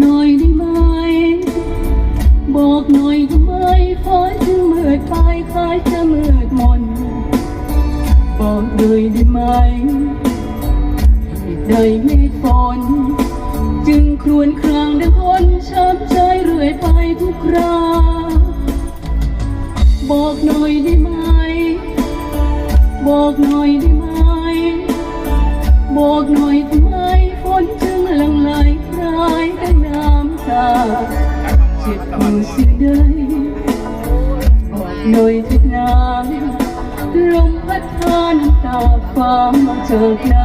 หน่อยได้ไหม บอกหน่อยทำไมฟ้าจึงมืดไปคล้ายจะมืดมน บอกเลยได้ไหมเหตุใดเมฆฝนจึงครวญครางดังคนช้ำใจเรื่อยไปทุกครา บอกหน่อยได้ไหมำตาฟ้ามาจากไหน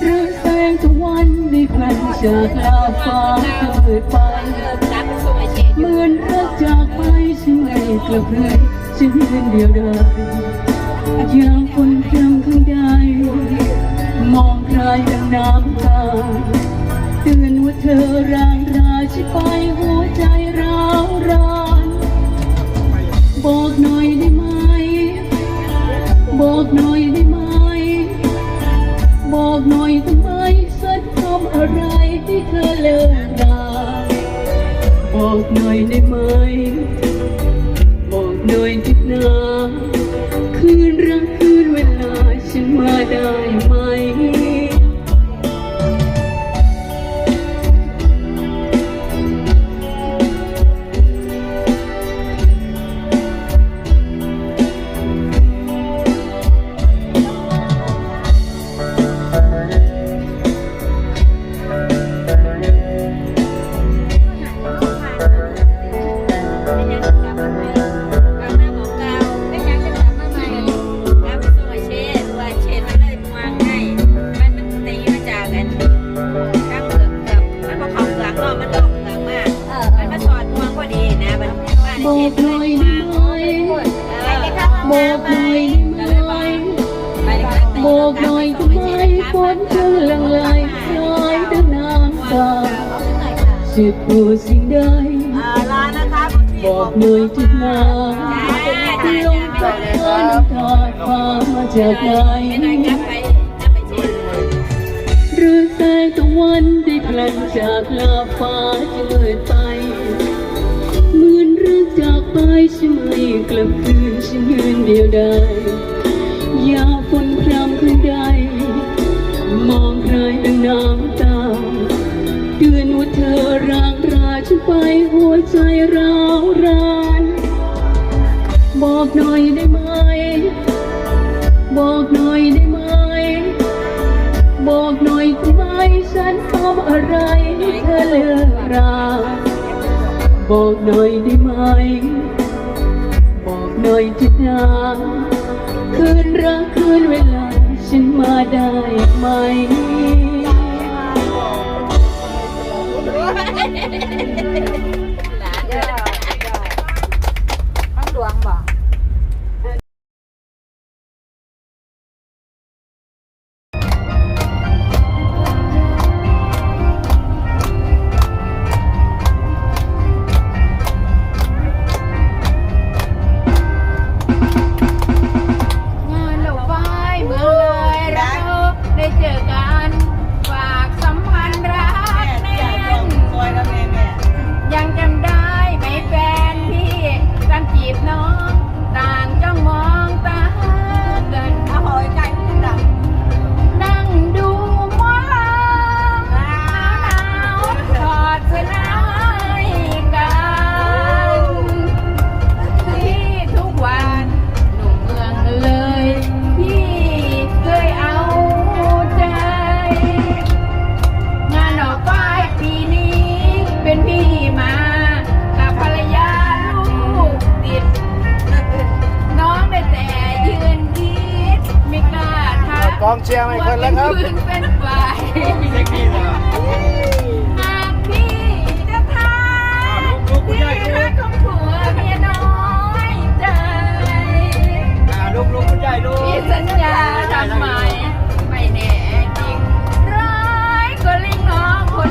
หรือแสงตะวันได้พลันจากลาฟ้าจะมืดไปเหมือนรักจากไปฉันไม่กลับเลยฉันเป็นเดียวดายอย่างคนจำข้างใดมองใครดังน้ำตาเตือนว่าเธอร่างราฉันไปหัวใจร้าวรานบอกหน่อยได้ไหม บอกหน่อยได้ไหม บอกหน่อยทำไมฉันทำอะไรที่เธอเลิกดาบอกหน่อยได้ไหม บอกหน่อยทิดนาคืนรักคืนเวลาฉันมาได้ บอกหน่อยได้ไหมบอกหน่อยทำไมฝนจึงหลังไหลคล้ายดังน้ำตาเจ็บปวดสิ่งใดบอกหน่อยทิดนาลมพัดพาน้ำตาฟ้ามาจากไหนหรือแสงตะวันได้พลันจากลาฟ้าที่มืดไป ฉันไม่กลับคืนฉันยืนเดียวดายยาฝนพรำคืนใด มองใครดังน้ำตาเตือนว่าเธอร่างราฉันไปหัวใจร้าวรานบอกหน่อยได้ไหม บอกหน่อยได้ไหม บอกหน่อยทำไมฉันทำอะไรให้เธอเลิกราบอกหน่อยได้ไหม อกหน่อยทิดนาคืนรักคืนเวลา ฉันมาได้ไหม องเชียร์ไม่คนแล้วครับว่าเป็นปืนเป็นไฟหากพี่จะทำที่รักของผัวเมียน้อยใจลูกลูกคุณใหญ่ลูกพี่สัญญาทำไมไม่แน่จริงร้ายก็ลิงน้องคน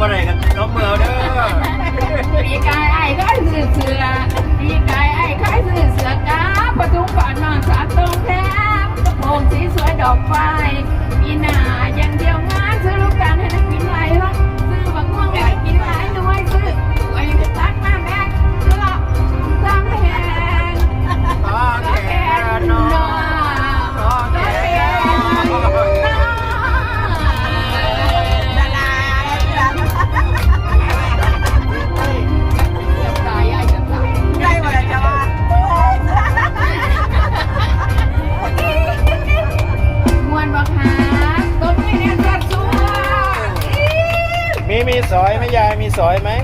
บ่ได้กันน้องเมือเด้อปีกายไอ้ก็สื่อเสือปีกายไอ้ก็สื่อเสือกาประตูฝันนองสาตรงแทบโอ่งสีสวยดอกไฟปีหน้าอย่างเดียวงานซื้อลูกการให้นักบินไรลวะซื้อบังม่วงไหลกินหลายหน่วยซื้อไอ้ตักมาแม่ซื้อละตั้งแหงตั้งแหงนอน ไห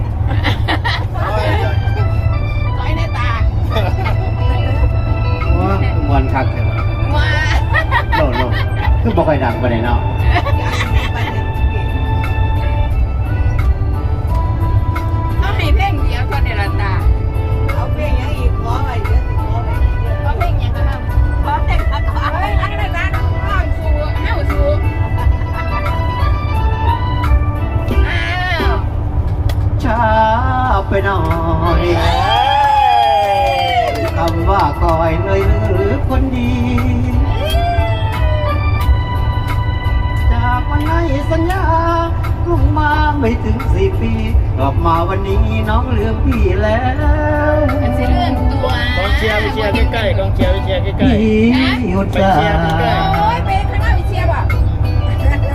ไปเชียร์ใกล้ห์โอ้ยเป็นข้างหน้าวิเชียบอะ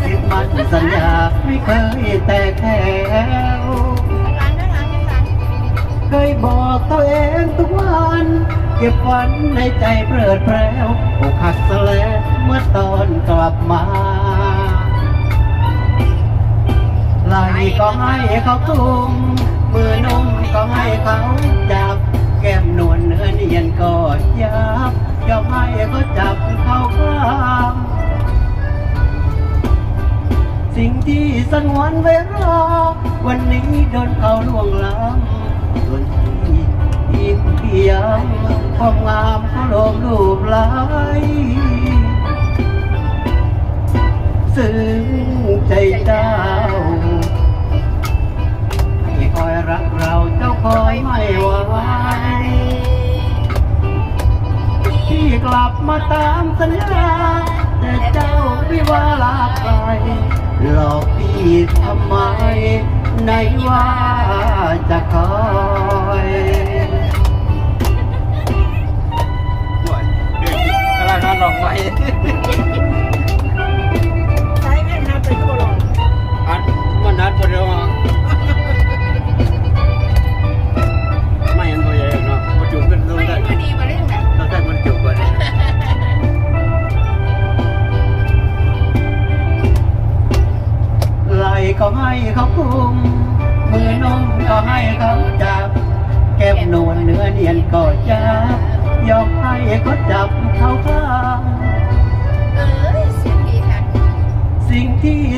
คิดมันสัญญาไม่เคยแต่แค่ข้างหลังางหลังางหลังเคยบอกตัวเองทุกวัน เก็บฝันในใจเพลิดเพล้วอกหักสลายเมื่อตอนกลับมาไหลก็ให้เขาคุมมือนุ่มก็ให้เขาจับ แก้มนวลเนื้อเนียนก็ยับยอมให้เขาจับ ข้ากลางสิ่งที่สงวนไว้รอวันนี้โดนเขาล่วงล้ำส่วนที่อีกเพียงความงามเขาลมรูปไหลซึ้งใจเจ้าให้คอยรักเราเจ้าคอยไม่ไหวที่กลับ มาตามสัญญา แต่เจ้าวิวาลาไปหลอกพี่ทำไม ในว่าจะคอย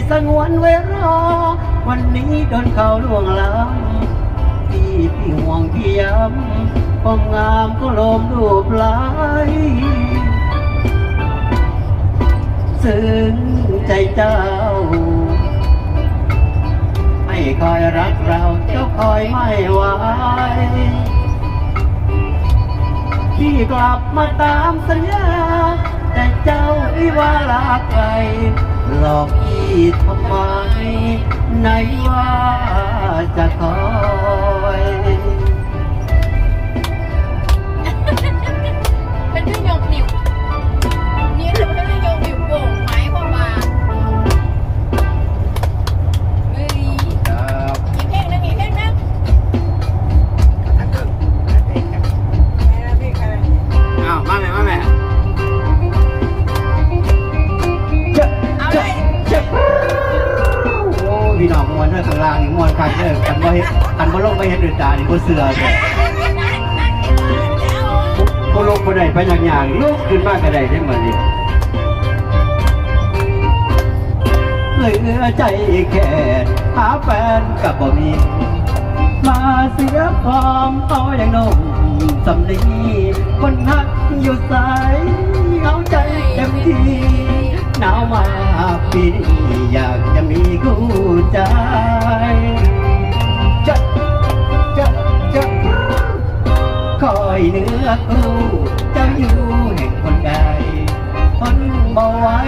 สงวนไว้รอ วันนี้โดนเขาล่วงล้ำพี่พี่ห่วงพี่ย้ำความงามก็ลมรูปไหลซึ้งใจเจ้าให้คอยรักเราเจ้าคอยไม่ไหวพี่กลับมาตามสัญญา แต่เจ้าวิวาลาไกล หลอกพี่ทำไมไหนว่าจะคอย ข้างล่างนี่มวนคักเด้อกันบ่เฮ็ดกันบ่ลงไปเฮ็ดด้วยตานี่บ่เสือเด้อบ่ลงบ่ได้ไปอย่างๆลุกขึ้นมาก็ได้ได้มื้อนี้เหลือใจแค่หาแฟนก็บ่มี มาเสียความเอาอย่างนมสำลีคนหักอยู่สายเอาใจเต็มที่ หนาวมาปีนี้อยากจะมีคู่ใจจะจะจะคอยเนื้อคู่เจ้าอยู่แห่งคนใดคนบ่ไหว้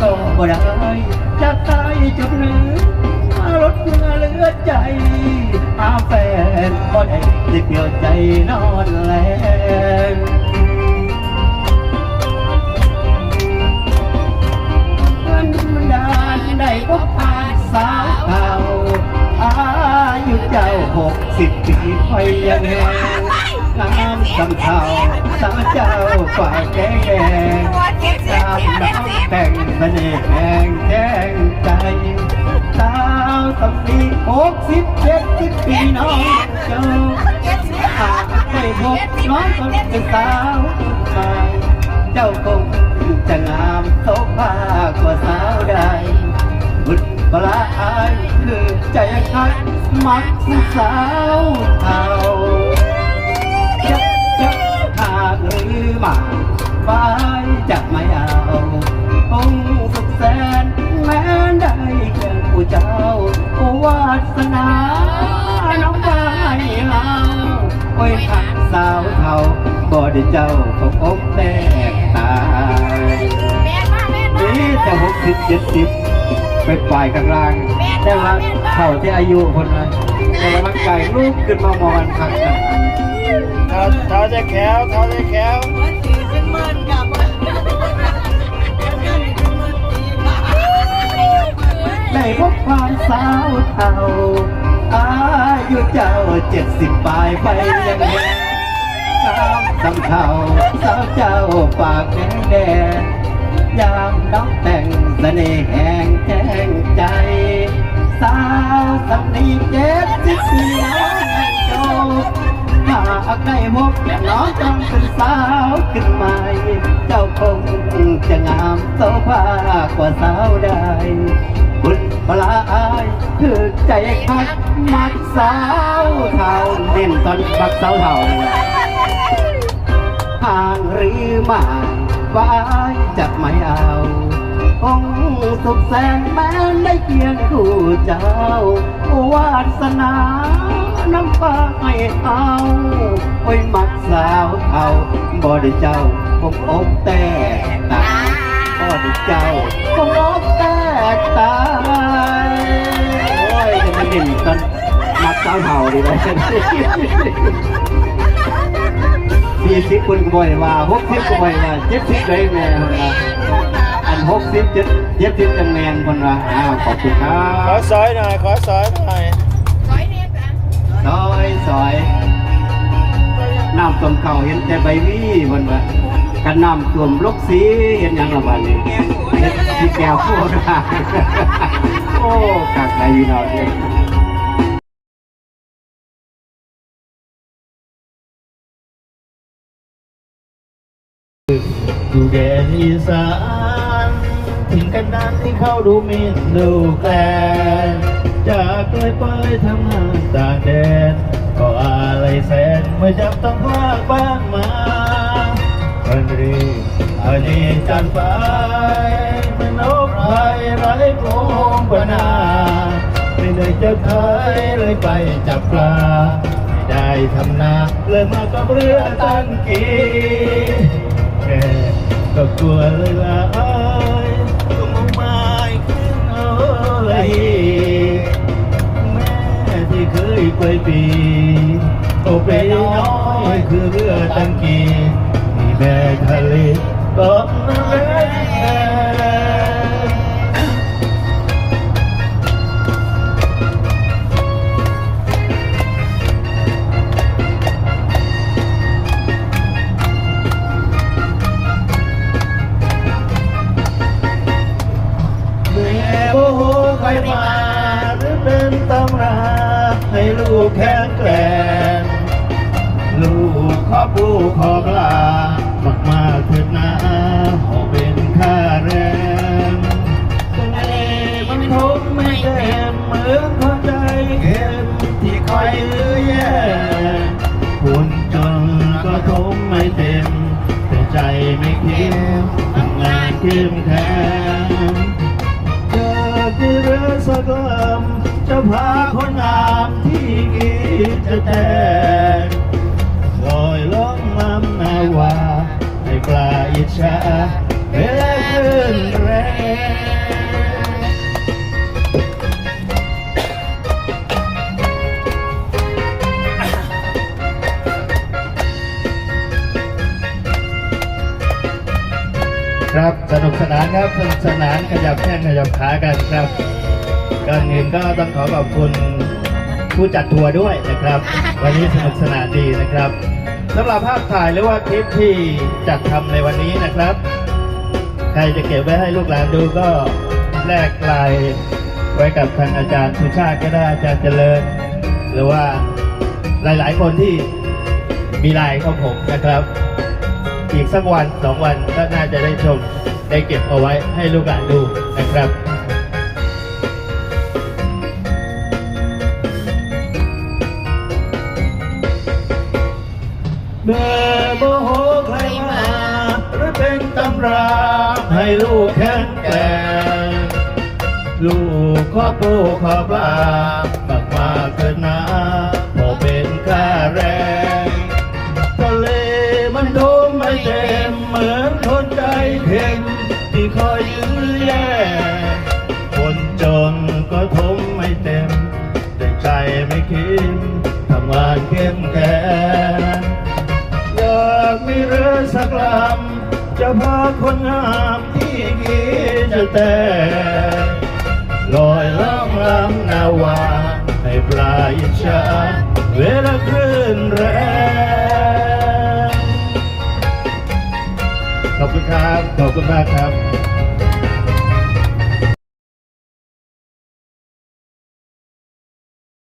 ก็บ่ได้จากตายจุดหนึ่งมารถเมื่อเลือใจหาแฟนบ่ได้ติดเดียวใจนอนแลง นได้พบผ่านสาวเก่าอายุเจ้าหกสิบปีไฟยังแหงงามสำเทาสาวเจ้าฝ่ายแดงแดงตามเจ็ดน้สิบำแต่งเสน่ห์แหงแจ้งใจสาวสำลีหกสิบเจ็ดสิบปีน้องเจ้าเจ็ดสิบหากได้พบน้องคนเป็นสาวใหม่เจ้าคงจะงามโสภากว่าสาวใด บุญปลาอายคือใจคักมักผู้สาวเท่าจะจะหากหรือหมาไปจะไม่เอาคงสุขแสนแม้ได้เพียงผู้เจ้าวาสนาน้องไปเอาโอ้ยขันสาวเท่าบ่ได้เจ้าก็อกแตกตายแม่มาแม่มานี่แต่หกสิบเจ็ดสิบ ไปปลายกลางล่างแต่ว่าเท่าที่อายุคนละแต่ว่ามันไก่ลูกขึ้นมามองกันขักกันเท้าเท้าจะแขวเท้าจะแขววันที่เป็นหมื่นกับวันเงินเป็นหมื่นปีค่ะได้พบความสาวเท่าอายุเจ้าเจ็ดสิบปลายไปยังไงสาวสำเทาสาวเจ้าปากแดงแดง ยามน้องแต่งเสน่ห์แห่งแจ้งใจ สาวสำนีเจ็ดสิบปีน้องให้จบหากได้พบน้องต้องเป็นสาวขึ้นใหม่ เจ้าคงจะงามโสภากว่าสาวใดบุญพลาอายคือใจคักมักสาวเท่าเด่นตอนมักสาวเท่าห่างหรือมา ไว้จะไม่เอาคงสุขแสนแม้ได้เพียงคู่เจ้าวาสนาน้ำฟ้าให้เอาโอ้ยมักสาวเอาบ่ได้เจ้าคงอกแตกตายบ่ได้เจ้าคงอกแตกตายโอ้ยจะมาเด่นตอนมักสาวเท่าดีไหม สี่สิบคนก็บ่อยว่าหกสิบก็บ่อยว่าเจ็ดสิบเลยแม่คนว่าอันหกสิบเจ็ดเจ็ดสิบจังแมนคนว่าอ้าวขอบคุณครัขอบซอยหน่อยขอซอยหน่อยสอยเนี่ยจ้ะซอยซอยน้ำต้มเข่าเห็นแต่ใบวี่คนว่ากันน้ำท่วมลกสีเห็นหยังละบ้านนี้เห็นที่แก้วโคตรโอ้กักใจพี่น้องเนี่ย แดนอีสานถึงกันนั้นที่เขาดูมินดูแกลนจากเคยไปทำงานต่างแดน ก็อะไรแสนเมื่อจับต้องพากบ้านมาวันรีอันนี้จันไปมันนกไทยไร้โคงปนาไม่ได้เจอเคยเลยไปจับปลาไม่ได้ทำนาเลยมากับเรือตันกีแค่ ก็กลัวเลยละอายก็มองไม่ขึ้นเอาเลยแม่ที่เคยไปปีโอเปน้อยคือเรือตังกีมีแม่ทะเลต้อง มเหมือนคนใจเข็มที่คอยเลือแย่คุณจนก็ทมไม่เต็ม แต่ใจไม่เค็มทำงานเข้มแข็งเจอที่เรือสักลำจะพาคนงามที่คิดจะแต่งลอยล่องลำนาวาให้ปลาอิจฉาเวลาลื่นแรง ครับสนุกสนานครับสนุกสนานขยับแข้งขยับขากันครับก่อนอื่นก็ต้องขอขอบคุณผู้จัดทัวร์ด้วยนะครับ วันนี้สนุกสนานดีนะครับสำหรับภาพถ่ายหรือว่าคลิปที่จัดทำในวันนี้นะครับ ใครจะเก็บไว้ให้ลูกหลานดูก็แลกไลายไว้กับทางอาจารย์สุชาติก็ได้อาจารย์เจริญ หรือว่าหลายๆคนที่มีไลายของผมนะครับ อีกสักวันสองวันก็น่าจะได้ชมได้เก็บเอาไว้ให้ลูกหลานดูนะครับเมื่อโมโหใครมาหรือเป็นตำราให้ลูกแข็งแกร่งลูกขอปูขอปลามากมา คนงามที่คิดจะแต่ลอยล่องลำนาวาให้ปลายชาเวลาคลื่นแรงขอบคุณครับ ขอบคุณมากครับ